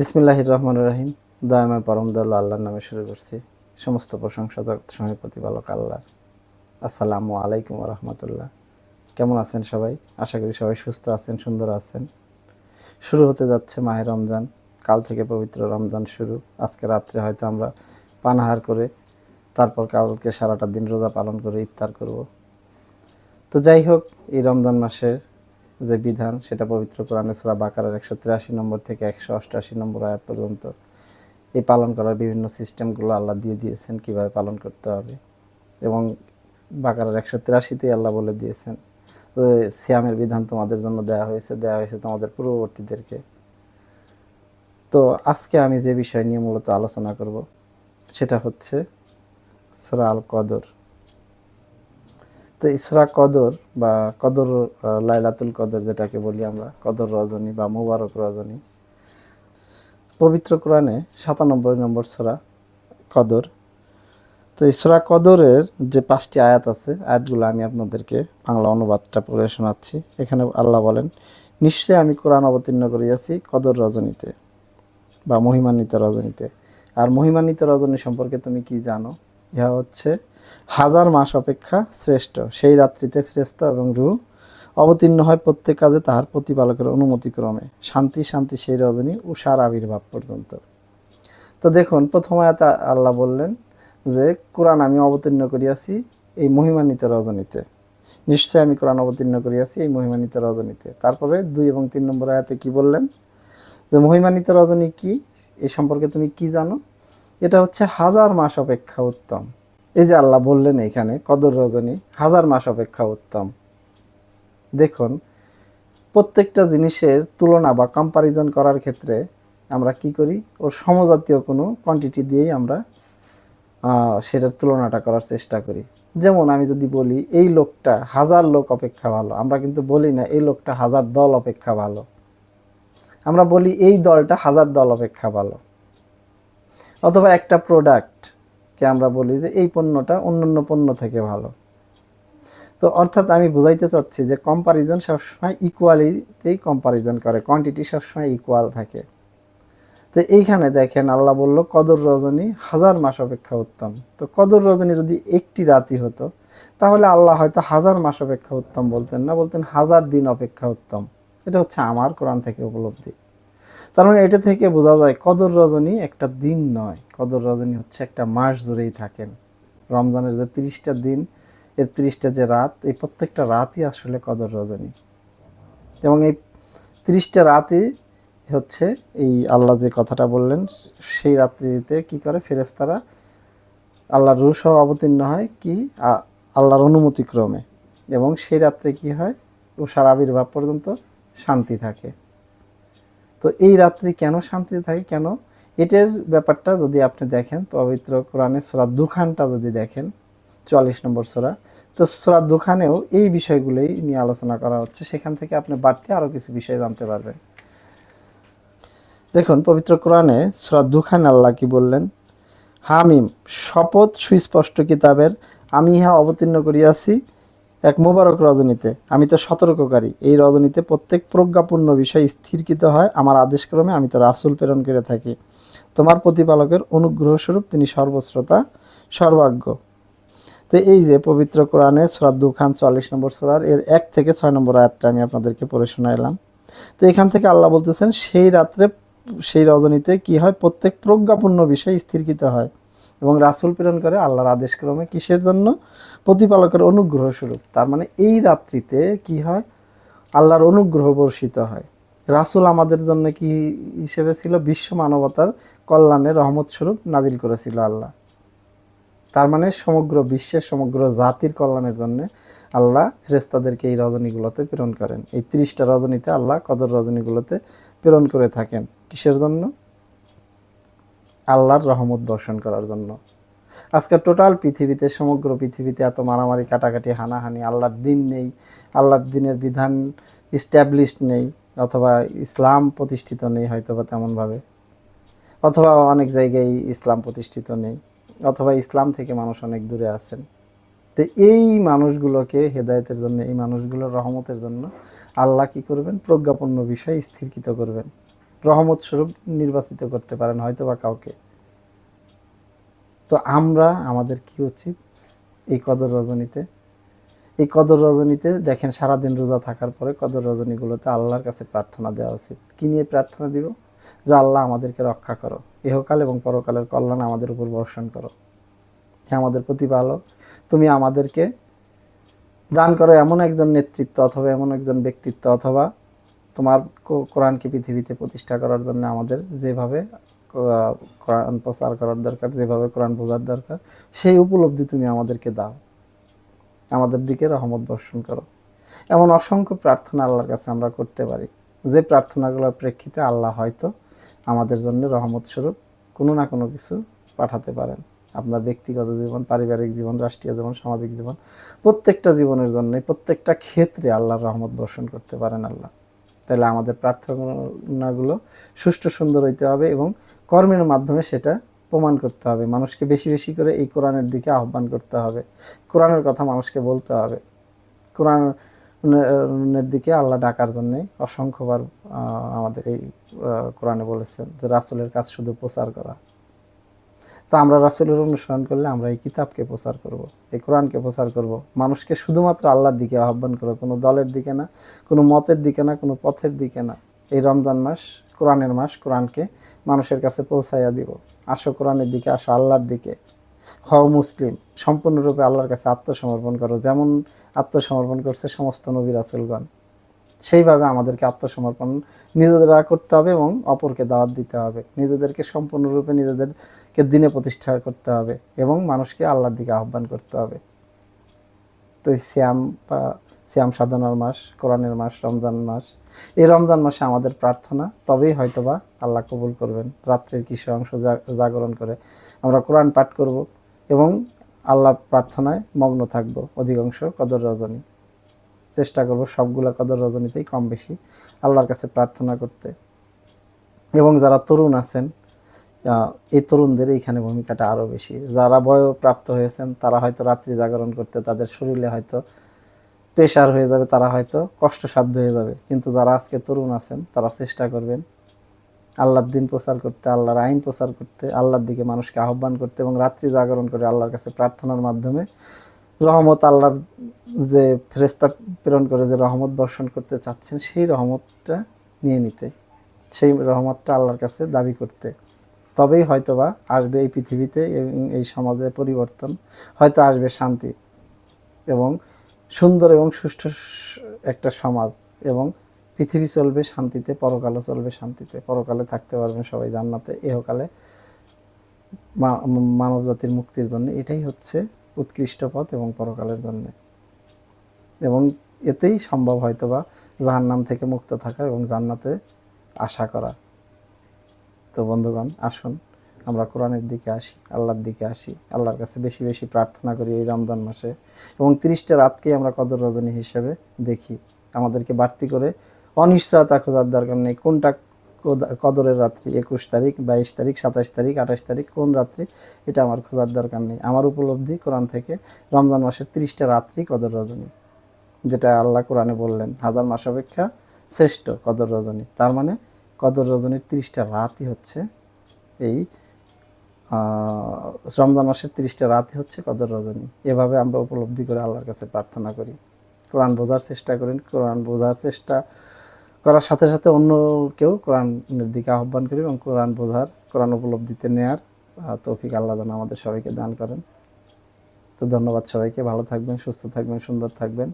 বিসমিল্লাহির রহমান রাহিম। দয়াময় পরম দল আল্লাহর নামে শুরু করছি। সমস্ত প্রশংসা, জগৎ সময় প্রতিপালক আল্লাহ আসসালামু আলাইকুম রহমতুল্লাহ। কেমন আছেন সবাই? আশা করি সবাই সুস্থ আছেন, সুন্দর আছেন। শুরু হতে যাচ্ছে মাহে রমজান। কাল থেকে পবিত্র রমজান শুরু। আজকে রাত্রে হয়তো আমরা পানাহার করে তারপর কালকে সারাটা দিন রোজা পালন করে ইফতার করব। তো যাই হোক, এই রমজান মাসের যে বিধান, সেটা পবিত্র কোরআনে সূরা বাকারার একশো তিরাশি নম্বর থেকে একশো অষ্টআশি নম্বর আয়াত পর্যন্ত। এই পালন করার বিভিন্ন সিস্টেমগুলো আল্লাহ দিয়ে দিয়েছেন, কীভাবে পালন করতে হবে। এবং বাকারার একশো তিরাশিতেই আল্লাহ বলে দিয়েছেন সিয়ামের বিধান তোমাদের জন্য দেওয়া হয়েছে দেওয়া হয়েছে তোমাদের পূর্ববর্তীদেরকে। তো আজকে আমি যে বিষয় নিয়ে মূলত আলোচনা করব, সেটা হচ্ছে সূরা আল কদর তো ইসরা কদর বা কদর লাইলাতুল কদর যেটাকে বলি আমরা, কদর রজনী বা মুবারক রজনী। পবিত্র কোরআনে সাতানব্বই নম্বর সূরা কদর। তো ইসরা কদরের যে পাঁচটি আয়াত আছে, আয়াতগুলো আমি আপনাদেরকে বাংলা অনুবাদটা পড়ে শোনাচ্ছি। এখানে আল্লাহ বলেন নিশ্চয়ই আমি কোরআন অবতীর্ণ করিয়াছি কদর রজনীতে বা মহিমান্বিত রজনীতে। আর মহিমান্বিত রজনী সম্পর্কে তুমি কি জানো? ইহা হচ্ছে হাজার মাস অপেক্ষা শ্রেষ্ঠ। সেই রাত্রিতে ফেরেস্তা এবং রূহ অবতীর্ণ হয় প্রত্যেক কাজে তাহার প্রতিপালকের অনুমতিক্রমে। শান্তি শান্তি সেই রজনী উষার আবির্ভাব পর্যন্ত। তো দেখুন, প্রথম আয়াতে আল্লাহ বললেন যে, কোরআন আমি অবতীর্ণ করিয়াছি এই মহিমান্বিত রজনীতে। নিশ্চয়ই আমি কোরআন অবতীর্ণ করিয়াছি এই মহিমান্বিত রজনীতে। তারপরে দুই এবং তিন নম্বর আয়াতে কি বললেন? যে, মহিমান্বিত রজনী কি? এই সম্পর্কে তুমি কি জানো? এটা হচ্ছে হাজার মাস অপেক্ষা উত্তম। এই যে আল্লাহ বললেন এখানে, কদর রজনী, হাজার মাস অপেক্ষা উত্তম। দেখুন, প্রত্যেকটা জিনিসের তুলনা বা কম্পারিজন করার ক্ষেত্রে আমরা কি করি? ওর সমজাতীয় কোনো কোয়ান্টিটি দিয়েই আমরা সেটার তুলনাটা করার চেষ্টা করি। যেমন আমি যদি বলি, এই লোকটা হাজার লোক অপেক্ষা ভালো। আমরা কিন্তু বলি না, এই লোকটা হাজার দল অপেক্ষা ভালো। আমরা বলি, এই দলটা হাজার দল অপেক্ষা ভালো। অথবা একটা প্রোডাক্টকে আমরা বলি যে এই পণ্যটা অন্যান্য পণ্য থেকে ভালো। তো অর্থাৎ আমি বুঝাইতে চাচ্ছি যে কম্পারিজন সবসময় ইকুয়ালিতেই কম্পারিজন করে কোয়ান্টিটি সবসময় ইকুয়াল থাকে। তো এইখানে দেখেন আল্লাহ বলল, কদর রজনী হাজার মাস অপেক্ষা উত্তম। তো কদর রজনী যদি একটি রাতি হতো, তাহলে আল্লাহ হয়তো হাজার মাস অপেক্ষা উত্তম বলতেন না, বলতেন হাজার দিন অপেক্ষা উত্তম। এটা হচ্ছে আমার কোরআন থেকে উপলব্ধি। তার মানে এটা থেকে বোঝা যায় কদর রজনী একটা দিন নয়। কদর রজনী হচ্ছে একটা মাস জুড়েই থাকেন। রমজানের যে তিরিশটা দিন, এর তিরিশটা যে রাত, এই প্রত্যেকটা রাতই আসলে কদর রজনী। এবং এই তিরিশটা রাতই হচ্ছে এই আল্লাহ যে কথাটা বললেন, সেই রাত্রিতে কি করে? ফেরেস্তারা আল্লাহর সহ অবতীর্ণ হয় কি? আল্লাহর অনুমতিক্রমে। এবং সেই রাত্রে কি হয়? উষার আবির্ভাব পর্যন্ত শান্তি থাকে। তো এই রাত্রি কেন শান্তিতে থাকে? কেন? এটার ব্যাপারটা যদি আপনি দেখেন, পবিত্র কোরআনে সোরা দুখানটা যদি দেখেন, চুয়াল্লিশ নম্বর সোরা, তো সোরা দুখানেও এই বিষয়গুলোই নিয়ে আলোচনা করা হচ্ছে। সেখান থেকে আপনি বাড়তি আরও কিছু বিষয় জানতে পারবেন। দেখুন, পবিত্র কোরআনে সোরা দুখান আল্লাহ কি বললেন? হামিম, শপথ সুস্পষ্ট কিতাবের, আমি ইহা অবতীর্ণ করিয়াছি এক মোবারক রজনীতে। আমি তো সতর্ককারী। এই রজনীতে প্রত্যেক প্রজ্ঞাপূর্ণ বিষয় স্থিরকৃত হয়। আমার আদেশক্রমে আমি তো রাসূল প্রেরণ করে থাকি। তোমার প্রতিপালকের অনুগ্রহ স্বরূপ তিনি সর্বশ্রোতা, সর্বাজ্ঞ। তো এই যে পবিত্র কোরআনে সোরা দুখান চুয়াল্লিশ নম্বর সোরার এর এক থেকে ছয় নম্বর আয়াতটা আমি আপনাদেরকে পড়ে শোনাইলাম। তো এখান থেকে আল্লাহ বলতেছেন, সেই রাত্রে, সেই রজনীতে কি হয়? প্রত্যেক প্রজ্ঞাপূর্ণ বিষয় স্থিরকৃত হয়। এবং রাসূল প্রেরণ করে আল্লাহর আদেশক্রমে কিসের জন্য? প্রতিপালকের অনুগ্রহ স্বরূপ। তার মানে এই রাত্রিতে কি হয়? আল্লাহর অনুগ্রহ বর্ষিত হয়। রাসূল আমাদের জন্য কি হিসেবে ছিল? বিশ্ব মানবতার কল্যাণে রহমত স্বরূপ নাজিল করেছিল আল্লাহ। তার মানে সমগ্র বিশ্বের সমগ্র জাতির কল্যাণের জন্য আল্লাহ ফেরেস্তাদেরকে এই রজনীগুলোতে প্রেরণ করেন। এই ত্রিশটা রজনীতে আল্লাহ কদর রজনীগুলোতে প্রেরণ করে থাকেন। কিসের জন্য? আল্লাহর রহমত দর্শন করার জন্য। আজকে টোটাল পৃথিবীতে, সমগ্র পৃথিবীতে এত মারামারি, কাটাকাটি, হানাহানি, আল্লাহর দিন নেই, আল্লাহর দিনের বিধান ইস্টাবলিশড নেই, অথবা ইসলাম প্রতিষ্ঠিত নেই হয়তো বা তেমনভাবে, অথবা অনেক জায়গায় ইসলাম প্রতিষ্ঠিত নেই, অথবা ইসলাম থেকে মানুষ অনেক দূরে আছেন। তো এই মানুষগুলোকে হেদায়েতের জন্য, এই মানুষগুলোর রহমতের জন্য আল্লাহ কি করবেন? প্রজ্ঞাপন্ন বিষয় স্থিরকৃত করবেন। রহমত স্বরূপ নির্বাচিত করতে পারেন হয়তো বা কাউকে। তো আমরা, আমাদের কি উচিত? এই কদর রজনীতে, এই কদর রজনীতে দেখেন সারাদিন রোজা থাকার পরে কদর রজনীগুলোতে আল্লাহর কাছে প্রার্থনা দেওয়া উচিত। কি নিয়ে প্রার্থনা দিব? যে আল্লাহ আমাদেরকে রক্ষা করো, ইহকাল এবং পরকালের কল্যাণ আমাদের উপর বর্ষণ করো। হে আমাদের প্রতিপালক, তুমি আমাদেরকে দান করো এমন একজন নেতৃত্ব অথবা এমন একজন ব্যক্তিত্ব অথবা তোমার কোরআনকে পৃথিবীতে প্রতিষ্ঠা করার জন্য আমাদের যেভাবে কোরআন প্রচার করার দরকার, যেভাবে কোরআন বোঝার দরকার, সেই উপলব্ধি তুমি আমাদেরকে দাও। আমাদের দিকে রহমত বর্ষণ করো। এমন অসংখ্য প্রার্থনা আল্লাহর কাছে আমরা করতে পারি। যে প্রার্থনাগুলোর প্রেক্ষিতে আল্লাহ হয়তো আমাদের জন্য রহমত স্বরূপ কোনো না কোনো কিছু পাঠাতে পারেন। আপনার ব্যক্তিগত জীবন, পারিবারিক জীবন, রাষ্ট্রীয় জীবন, সামাজিক জীবন, প্রত্যেকটা জীবনের জন্য, প্রত্যেকটা ক্ষেত্রে আল্লাহর রহমত বর্ষণ করতে পারেন আল্লাহ। তাহলে আমাদের প্রার্থনাগুলো সুষ্ঠু সুন্দর হইতে হবে এবং কর্মের মাধ্যমে সেটা প্রমাণ করতে হবে। মানুষকে বেশি বেশি করে এই কোরআনের দিকে আহ্বান করতে হবে। কোরআনের কথা মানুষকে বলতে হবে। কোরআনের দিকে আল্লাহ ডাকার জন্যে অসংখ্যবার আমাদের এই কোরআনে বলেছেন যে রাসুলের কাজ শুধু প্রচার করা। তো আমরা রাসুলের অনুসরণ করলে আমরা এই কিতাবকে প্রচার করব, এই কোরআনকে প্রচার করব। মানুষকে শুধুমাত্র আল্লাহর দিকে আহ্বান করব কোনো দলের দিকে না, কোনো মতের দিকে না, কোনো পথের দিকে না। এই রমজান মাস, কোরআনের মাস, কোরআনকে মানুষের কাছে পৌঁছাইয়া দিব। আসো কোরআনের দিকে, আসো আল্লাহর দিকে। হও মুসলিম, সম্পূর্ণরূপে আল্লাহর কাছে আত্মসমর্পণ করো, যেমন আত্মসমর্পণ করছে সমস্ত নবী রাসুলগণ। সেইভাবে আমাদেরকে আত্মসমর্পণ নিজেরা করতে হবে এবং অপরকে দাওয়াত দিতে হবে। নিজেদেরকে সম্পূর্ণরূপে নিজেদেরকে দিনে প্রতিষ্ঠা করতে হবে এবং মানুষকে আল্লাহর দিকে আহ্বান করতে হবে। তো শ্যাম বা শ্যাম সাধনার মাস, কোরআনের মাস, রমজান মাস, এই রমজান মাসে আমাদের প্রার্থনা, তবেই হয়তোবা আল্লাহ কবুল করবেন। রাত্রির কিছু অংশ জাগরণ করে আমরা কোরআন পাঠ করব এবং আল্লাহ প্রার্থনায় মগ্ন থাকব। অধিকাংশ কদর রজনী। চেষ্টা করব সবগুলা কদর রজনীতেই কম বেশি আল্লাহর কাছে প্রার্থনা করতে। এবং যারা তরুণ আছেন এই তরুণদের এইখানে ভূমিকাটা আরও বেশি। যারা বয়প্রাপ্ত হয়েছেন, তারা হয়তো রাত্রি জাগরণ করতে তাদের শরীরে হয়তো প্রেশার হয়ে যাবে, তারা হয়তো কষ্টসাধ্য হয়ে যাবে। কিন্তু যারা আজকে তরুণ আছেন, তারা চেষ্টা করবেন আল্লাহর দিন প্রচার করতে, আল্লাহর আইন প্রচার করতে, আল্লাহর দিকে মানুষকে আহ্বান করতে এবং রাত্রি জাগরণ করে আল্লাহর কাছে প্রার্থনার মাধ্যমে রহমত, আল্লাহর যে ফেরেস্তা প্রেরণ করে, যে রহমত বর্ষণ করতে চাচ্ছেন, সেই রহমতটা নিয়ে নিতে, সেই রহমতটা আল্লাহর কাছে দাবি করতে। তবেই হয়তোবা আসবে এই পৃথিবীতে এই সমাজে পরিবর্তন, হয়তো আসবে শান্তি এবং সুন্দর এবং সুষ্ঠু একটা সমাজ এবং পৃথিবী চলবে শান্তিতে পরকালে চলবে শান্তিতে। পরকালে থাকতে পারবেন সবাই জান্নাতে এহকালে মা- মানব জাতির মুক্তির জন্য। এটাই হচ্ছে উৎকৃষ্ট পথ এবং পরকালের জন্য। এবং এতেই সম্ভব হয়তোবা জাহান্নাম থেকে মুক্ত থাকা এবং জান্নাতে আশা করা। তো বন্ধুগণ, আসুন, আমরা কোরআনের দিকে আসি, আল্লাহর দিকে আসি, আল্লাহর কাছে বেশি বেশি প্রার্থনা করি এই রমজান মাসে এবং তিরিশটা রাতকেই আমরা কদর রজনী হিসেবে দেখি। আমাদেরকে বাড়তি করে অনিশ্চয়তা খোঁজার দরকার নেই, কোনটা কদরের রাত্রি, একুশ তারিখ, বাইশ তারিখ, সাতাশ তারিখ, আঠাশ তারিখ, কোন রাত্রি, এটা আমার খোঁজার দরকার নেই। আমার উপলব্ধি কোরআন থেকে রমজান মাসের তিরিশটা রাত্রি কদর রজনী, যেটা আল্লাহ কোরআনে বললেন, হাজার মাস অপেক্ষা শ্রেষ্ঠ কদর রজনী। তার মানে কদর রজনীর তিরিশটা রাতই হচ্ছে। এই রমজান মাসের তিরিশটা রাতই হচ্ছে কদর রজনী। এভাবে আমরা উপলব্ধি করে আল্লাহর কাছে প্রার্থনা করি। কোরআন বোঝার চেষ্টা করেন। কোরআন বোঝার চেষ্টা করার সাথে সাথে অন্যকেও কোরআনের দিকে আহ্বান করি এবং কোরআন বোঝার, কোরআন উপলব্ধিতে নেয়ার তৌফিক আল্লাহ যেন আমাদের সবাইকে দান করেন। তো ধন্যবাদ সবাইকে। ভালো থাকবেন, সুস্থ থাকবেন, সুন্দর থাকবেন।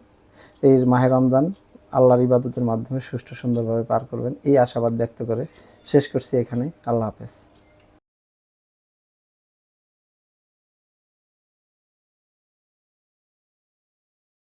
এই মাহে রমজান আল্লাহর ইবাদতের মাধ্যমে সুষ্ঠু সুন্দরভাবে পার করবেন। এই আশাবাদ ব্যক্ত করে শেষ করছি এখানে। আল্লাহ হাফেজ।